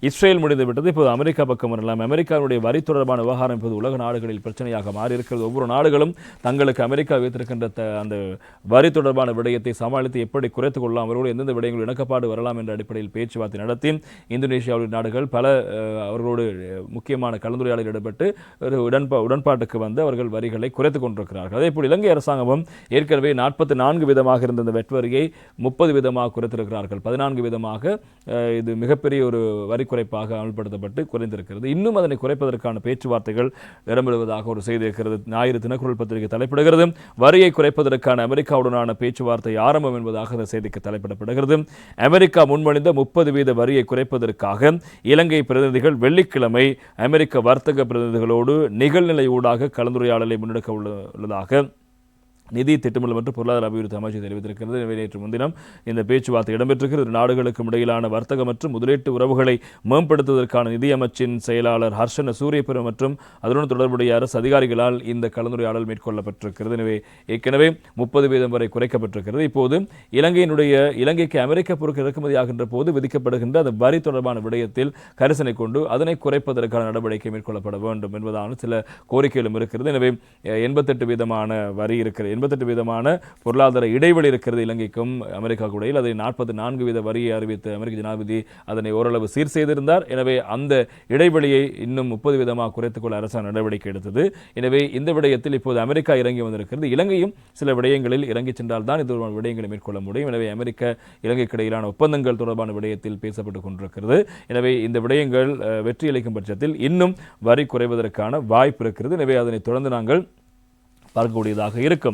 Israel முடிந்துவிட்டது இப்போது America பக்கம் வரலாம். அமெரிக்காவுடைய வரி தொடர்பான விவகாரம் இப்போது உலக நாடுகளில் பிரச்சனையாக மாறி இருக்கிறது. ஒவ்வொரு நாடுகளும் தங்களுக்கு அமெரிக்கா வைத்திருக்கின்ற த- அந்த வரி தொடர்பான விடயத்தை சமாளித்து எப்படி குறைத்துக் கொள்ளலாம் அவர்களோடு எந்தெந்த விடயங்கள் இணக்கப்பாடு வரலாம் என்ற அடிப்படையில் பேச்சுவார்த்தை நடத்தி இந்தோனேஷியாவுடைய நாடுகள் பல அவர்களோடு முக்கியமான கலந்துரையாடல் ஈடுபட்டு ஒரு உடன்பா உடன்பாட்டுக்கு வந்து அவர்கள் வரிகளை குறைத்துக் கொண்டிருக்கிறார்கள். அதேபோல் இலங்கை அரசாங்கமும் ஏற்கனவே நாற்பத்தி நான்கு விதமாக இருந்த இந்த வெட் வரியை முப்பது விதமாக குறைத்திருக்கிறார்கள். பதினான்கு விதமாக இது மிகப்பெரிய ஒரு வரி குறைப்பாக அமல்படுத்தப்பட்டு குறைந்திருக்கிறது. இன்னும் அதனை குறைப்பதற்கான பேச்சுவார்த்தைகள் இடம்பெறுவதாக ஒரு செய்தி இருக்கிறது. ஞாயிறு தினக்குரல் பத்திரிகை தலைப்பிடுகிறது. வரியை குறைப்பதற்கான அமெரிக்காவுடனான பேச்சுவார்த்தை ஆரம்பம் என்பதாக அந்த செய்திக்கு தலைப்பிடப்படுகிறது. அமெரிக்கா முன்மொழிந்த முப்பது வீத வரியை குறைப்பதற்காக இலங்கை பிரதிநிதிகள் வெள்ளிக்கிழமை அமெரிக்க வர்த்தக பிரதிநிதிகளோடு நிகழ்நிலை ஊடாக கலந்துரையாடலை முன்னெடுக்க உள்ள- உள்ளதாக நிதி திட்டமிடல் மற்றும் பொருளாதார அபிவிருத்தி அமைச்சு தெரிவித்திருக்கிறது. எனவே நேற்று முன்தினம் இந்த பேச்சுவார்த்தை இடம்பெற்றிருக்கிறது. இரு நாடுகளுக்கும் இடையிலான வர்த்தக மற்றும் முதலீட்டு உறவுகளை மேம்படுத்துவதற்கான நிதி அமைச்சின் செயலாளர் ஹர்ஷன சூரியபுரம் மற்றும் அதனுடன் தொடர்புடைய அரசு அதிகாரிகளால் இந்த கலந்துரையாடல் மேற்கொள்ளப்பட்டிருக்கிறது. எனவே ஏற்கனவே முப்பது வீதம் வரை குறைக்கப்பட்டிருக்கிறது. இப்போது இலங்கையினுடைய இலங்கைக்கு அமெரிக்க பொருட்கள் இறக்குமதியாகின்ற போது விதிக்கப்படுகின்ற அந்த வரி தொடர்பான விடயத்தில் கரிசனை கொண்டு அதனை குறைப்பதற்கான நடவடிக்கை மேற்கொள்ளப்பட வேண்டும் என்பதான சில கோரிக்கைகளும் இருக்கிறது. எனவே எண்பத்தெட்டு வீதமான வரி இருக்கிறது எண்பத்தெட்டு வீதமான பொருளாதார இடைவெளி இருக்கிறது இலங்கைக்கும் அமெரிக்கா இடையில் அதை நாற்பத்தி நான்கு வீத வரியை அறிவித்த அமெரிக்க ஜனாதிபதி அதனை ஓரளவு சீர் செய்திருந்தார். எனவே அந்த இடைவெளியை இன்னும் முப்பது வீதமாக குறைத்துக்கொள்ள அரசாங்க நடவடிக்கை எடுத்தது. எனவே இந்த விடயத்தில் இப்போது அமெரிக்கா இறங்கி வந்திருக்கிறது. இலங்கையும் சில விடயங்களில் இறங்கி சென்றால் தான் இது தொடர்பான விடயங்களை மேற்கொள்ள முடியும். எனவே அமெரிக்க இலங்கைக்கு இடையிலான ஒப்பந்தங்கள் தொடர்பான விடயத்தில் பேசப்பட்டுக் கொண்டிருக்கிறது. எனவே இந்த விடயங்கள் வெற்றியளிக்கும் பட்சத்தில் இன்னும் வரி குறைவதற்கான வாய்ப்பு இருக்கிறது. எனவே அதனை தொடர்ந்து நாங்கள் பார்க்கக்கூடியதாக இருக்கும்.